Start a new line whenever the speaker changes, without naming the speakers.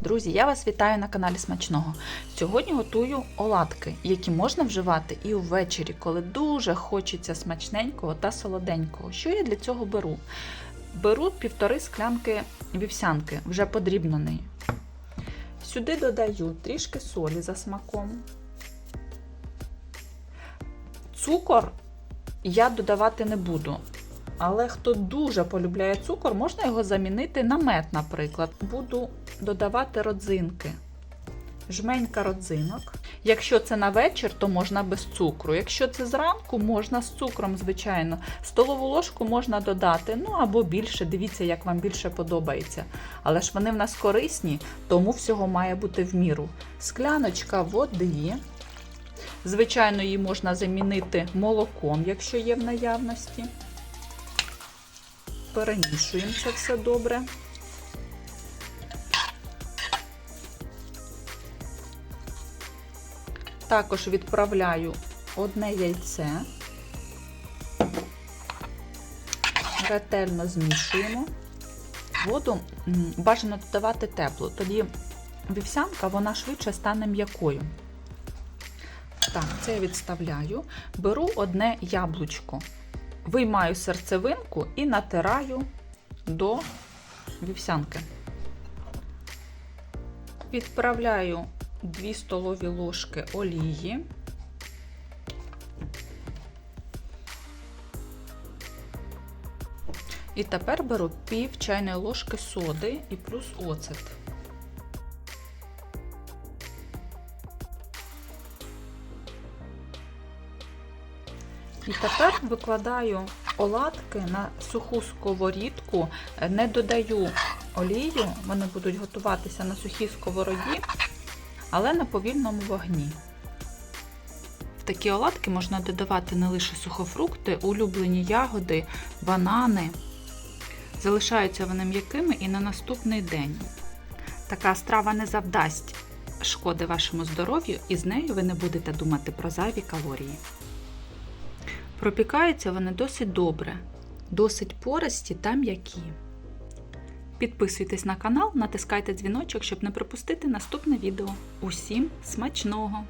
Друзі, я вас вітаю на каналі Смачного. Сьогодні готую оладки, які можна вживати і ввечері, коли дуже хочеться смачненького та солоденького. Що я для цього беру? Беру півтори склянки вівсянки, вже подрібненої. Сюди додаю трішки солі за смаком. Цукор я додавати не буду. Але хто дуже полюбляє цукор, можна його замінити на мед, наприклад. Буду додавати родзинки. Жменька родзинок. Якщо це на вечір, то можна без цукру. Якщо це зранку, можна з цукром, звичайно. Столову ложку можна додати, ну або більше, дивіться, як вам більше подобається. Але ж вони в нас корисні, тому всього має бути в міру. Скляночка води. Звичайно, її можна замінити молоком, якщо є в наявності. Перемішуємо це все добре. Також відправляю одне яйце, ретельно змішуємо. Воду бажано додавати теплу, тоді вівсянка вона швидше стане м'якою. Так, це я відставляю. Беру одне яблучко, виймаю серцевинку і натираю до вівсянки. Відправляю 2 столові ложки олії. І тепер беру пів чайної ложки соди і плюс оцет. І тепер викладаю оладки на суху сковорідку, не додаю олію, вони будуть готуватися на сухій сковороді, але на повільному вогні. В такі оладки можна додавати не лише сухофрукти, улюблені ягоди, банани. Залишаються вони м'якими і на наступний день. Така страва не завдасть шкоди вашому здоров'ю, і з нею ви не будете думати про зайві калорії. Пропікаються вони досить добре, досить пористі та м'які. Підписуйтесь на канал, натискайте дзвіночок, щоб не пропустити наступне відео. Усім смачного!